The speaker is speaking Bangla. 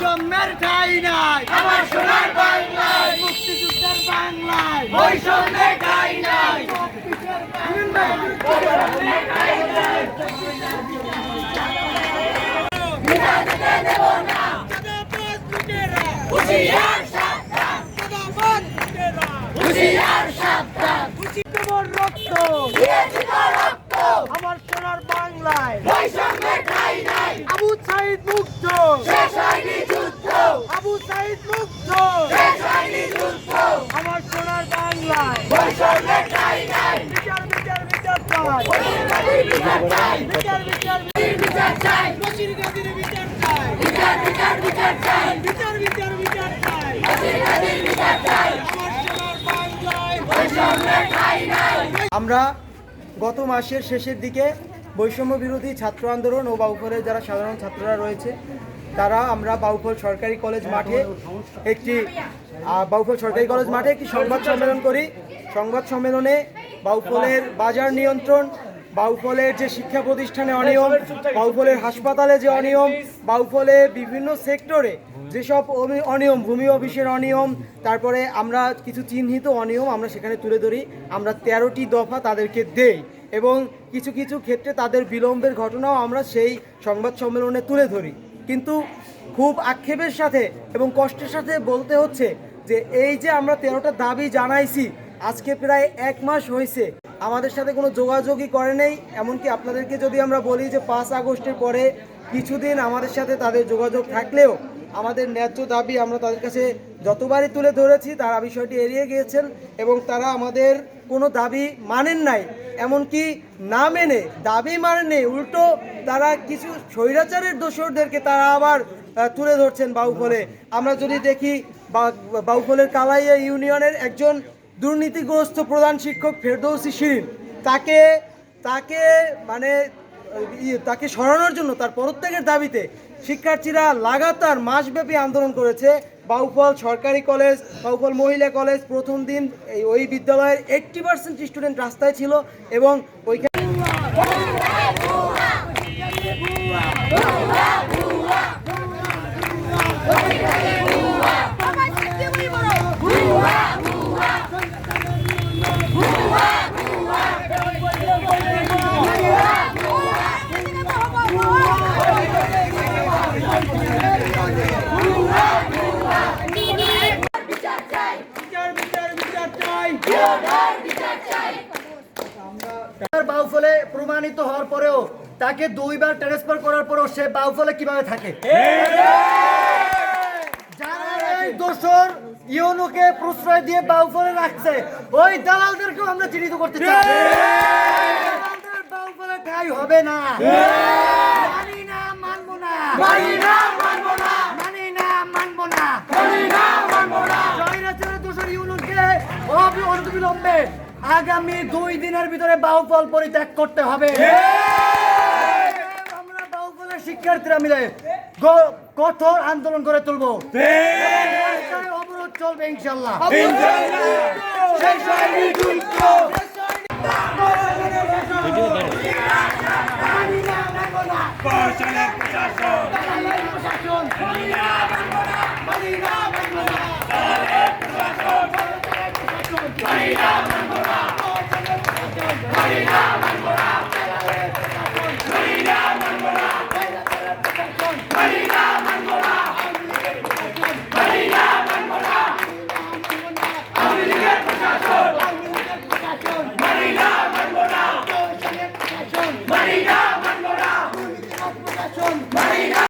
বৈষম্যের ঠাই নাই। আমার সোনার বাংলায় মুক্তিযুদ্ধের বাংলায়। বৈষম্যের ঠাই নাই। হুঁশিয়ার সাবধান। হুঁশিয়ার সাবধান। রক্ত আমার গত মাসের শেষের দিকে বৈষম্য বিরোধী ছাত্র আন্দোলন ও বাউফলের যারা সাধারণ ছাত্ররা রয়েছে, তারা আমরা বাউফল সরকারি কলেজ মাঠে একটি বাউফল সরকারি কলেজ মাঠে একটি সংবাদ সম্মেলন করি। সংবাদ সম্মেলনে বাউফলের বাজার নিয়ন্ত্রণ, বাউফলের যে শিক্ষা প্রতিষ্ঠানে অনিয়ম, বাউফলের হাসপাতালে যে অনিয়ম, বাউফলে বিভিন্ন সেক্টরে যেসব অনিয়ম, ভূমি অফিসের অনিয়ম, তারপরে আমরা কিছু চিহ্নিত অনিয়ম আমরা সেখানে তুলে ধরি, আমরা তেরোটি দফা তাদেরকে দেই এবং কিছু কিছু ক্ষেত্রে তাদের বিলম্বের ঘটনাও আমরা সেই সংবাদ সম্মেলনে তুলে ধরি। কিন্তু খুব আক্ষেপের সাথে এবং কষ্টের সাথে বলতে হচ্ছে যে এই যে আমরা তেরোটা দাবি জানাইছি আজকে প্রায় এক মাস হয়েছে। আমাদের সাথে কোনো যোগাযোগই করে নেই। এমনকি আপনাদেরকে যদি আমরা বলি যে পাঁচ আগস্টের পরে কিছুদিন আমাদের সাথে তাদের যোগাযোগ থাকলেও আমাদের ন্যায্য দাবি আমরা তাদের কাছে যতবারই তুলে ধরেছি, তারা বিষয়টি এড়িয়ে গিয়েছেন এবং তারা আমাদের কোনো দাবি মানেন নাই। এমনকি না মেনে, দাবি মানেনি উল্টো তারা কিছু স্বৈরাচারের দোষরদেরকে তারা আবার তুলে ধরছেন বাউফলে আমরা যদি দেখি বাউফলের কালাইয়া ইউনিয়নের একজন দুর্নীতিগ্রস্ত প্রধান শিক্ষক ফেরদৌসি শিরিন তাকে তাকে মানে ইয়ে, তাকে সরানোর জন্য তার পদত্যাগের দাবিতে শিক্ষার্থীরা লাগাতার মাসব্যাপী আন্দোলন করেছে বাউফল সরকারি কলেজ বাউফল মহিলা কলেজ প্রথম দিন এই ওই বিদ্যালয়ের এইট্টি পার্সেন্ট স্টুডেন্ট রাস্তায় ছিল এবং ওইখানে বিচার চাই বিচার বিচার বিচার চাই জিওনার বিচার চাই তার বাউফলে প্রমাণিত হওয়ার পরেও তাকে দুইবার ট্রান্সফার করার পরেও সে বাউফলে কীভাবে থাকে? যারা দোষর ইউনোকে প্রশ্রয় দিয়ে বাউফলে রাখছে। ওই দালালদেরকেও আমরা চিহ্নিত করতে চাই। বাউফলে ঠাই হবে না। মানি না মানবো না। মানি না মানবো না। মানি না মানবো না। মানি না মানবো না। দোষর ইউনুসকে অবি- অনতিবিলম্বে আগামী দুই দিনের ভিতরে বাহুফল পরিত্যাগ করতে হবে। শিক্ষার্থীরা মিলে কঠোর আন্দোলন করে তুলবো। অবরোধ চলবে ইনশাল্লাহ হয়নি Marina.